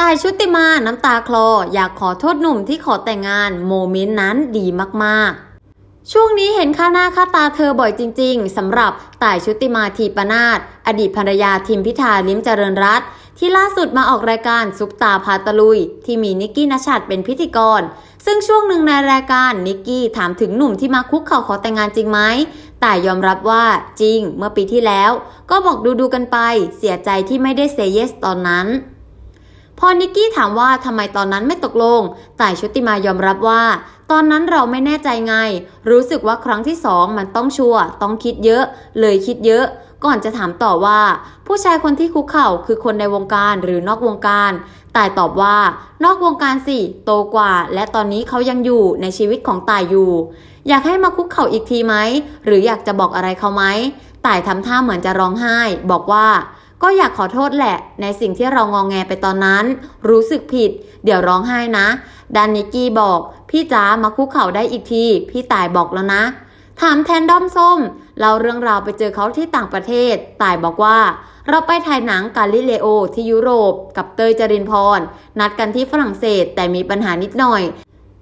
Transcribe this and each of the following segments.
ตายชุติมาน้ำตาคลอ อยากขอโทษหนุ่มที่ขอแต่งงานโมเมนต์นั้นดีมากๆช่วงนี้เห็นค่าหน้าค่าตาเธอบ่อยจริง ๆสำหรับต่ายชุติมาทีปนาศอดีตภรรยาทิมพิธาลิ้มเจริญรัตที่ล่าสุดมาออกรายการซุปตาพาตะลุย ที่มีนิกกี้นชัดเป็นพิธีกร ซึ่งช่วงหนึ่งในรายการนิกกี้ถามถึงหนุ่มที่มาคุกเข่าขอแต่งงานจริงไหมแต่ยอมรับว่าจริงเมื่อปีที่แล้ว ก็บอกดูๆกันไปเสียใจที่ไม่ได้เซเยสตอนนั้น พอนิกกี้ถามว่าทำไมตอนนั้นไม่ตกลง ต่ายชุติมายอมรับว่า ตอนนั้นเราไม่แน่ใจไง รู้สึกว่าครั้งที่สองมันต้องชัวร์ต้องคิดเยอะ เลยคิดเยอะ ก่อนจะถามต่อว่า ผู้ชายคนที่คุกเข่าคือคนในวงการหรือนอกวงการต่ายตอบว่า นอกวงการสิโตกว่า และตอนนี้เขายังอยู่ในชีวิตของต่ายอยู่ อยากให้มาคุกเข่าอีกทีไหมหรืออยากจะบอกอะไรเขาไหมต่ายทำท่าเหมือนจะร้องไห้ บอกว่า ก็อยากขอโทษแหละ ในสิ่งที่เรางองแงไปตอนนั้น รู้สึกผิด เดี๋ยวร้องไห้นะดานนิกกี้บอก พี่จ๋ามาคุกเข่าได้อีกที พี่ตายบอกแล้วนะ ถามแทนด้อมส้มเราเรื่องราวไปเจอเขาที่ต่างประเทศ ตายบอกว่า เราไปถ่ายหนังกาลิเลโอที่ยุโรป กับเตยจรินพร นัดกันที่ฝรั่งเศสแต่มีปัญหานิดหน่อย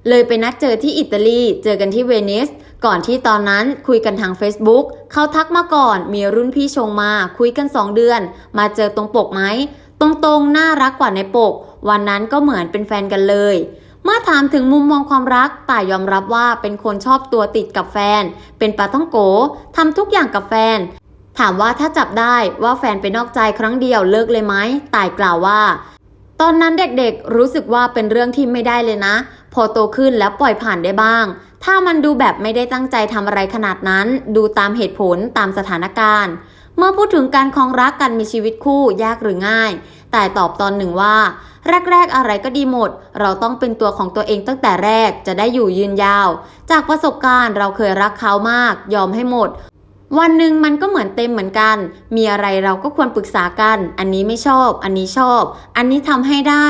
เลยไปนัดเจอที่อิตาลี เจอกันที่เวนิส ก่อนที่ตอนนั้นคุยกันทาง Facebook เขาทักมาก่อน มีรุ่นพี่ชงมา คุยกัน 2 เดือน มาเจอตรงปกไหม ตรงๆ น่ารักกว่าในปก วันนั้นก็เหมือนเป็นแฟนกันเลย เมื่อถามถึงมุมมองความรัก ต่ายยอมรับว่าเป็นคนชอบตัวติดกับแฟน เป็นปาต้องโกทำทุกอย่างกับแฟน ถามว่าถ้าจับได้ว่าแฟนไปนอกใจครั้งเดียวเลิกเลยไหมต่ายกล่าวว่าตอนนั้นเด็กๆ รู้สึกว่าเป็นเรื่องที่ไม่ได้เลยนะ พอโตขึ้นแล้วปล่อยผ่านได้บ้าง ถ้ามันดูแบบไม่ได้ตั้งใจทำอะไรขนาดนั้น ดูตามเหตุผลตามสถานการณ์ เมื่อพูดถึงการครองรักกันมีชีวิตคู่ยากหรือง่าย แต่ตอบตอนหนึ่งว่า แรก ๆ อะไรก็ดีหมด เราต้องเป็นตัวของตัวเองตั้งแต่แรกจะได้อยู่ยืนยาว จากประสบการณ์เราเคยรักเขามาก ยอมให้หมด วันหนึ่งมันก็เหมือนเต็มเหมือนกัน มีอะไรเราก็ควรปรึกษากัน อันนี้ไม่ชอบ อันนี้ชอบ อันนี้ทำให้ได้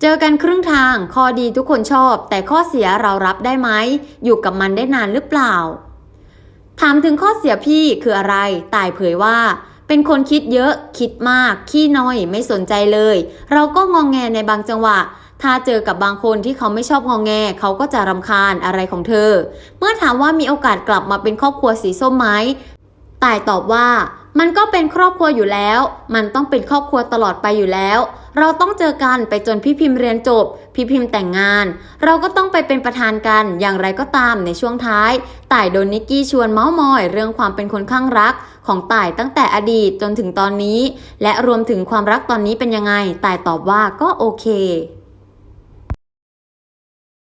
เจอกันครึ่งทาง ข้อดีทุกคนชอบ แต่ข้อเสียเรารับได้ไหม อยู่กับมันได้นานหรือเปล่า ถามถึงข้อเสียพี่คืออะไรต่ายเผยว่า เป็นคนคิดเยอะ คิดมาก ขี้น้อย ไม่สนใจเลย เราก็งองแงในบางจังหวะ ถ้าเจอกับบางคนที่เขาไม่ชอบงองแง เขาก็จะรำคาญอะไรของเธอ เมื่อถามว่ามีโอกาสกลับมาเป็นครอบครัวสีส้มไหมต่ายตอบว่า มันก็เป็นครอบครัวอยู่แล้ว มันต้องเป็นครอบครัวตลอดไปอยู่แล้ว เราต้องเจอกันไปจนพี่พิมพ์เรียนจบ พี่พิมพ์แต่งงาน เราก็ต้องไปเป็นประธานกัน อย่างไรก็ตามในช่วงท้าย ต่ายโดนนิกกี้ชวนเมาส์มอย เรื่องความเป็นคนข้างรัก ของต่ายตั้งแต่อดีตจนถึงตอนนี้ และรวมถึงความรักตอนนี้เป็นยังไง ต่ายตอบว่าก็โอเค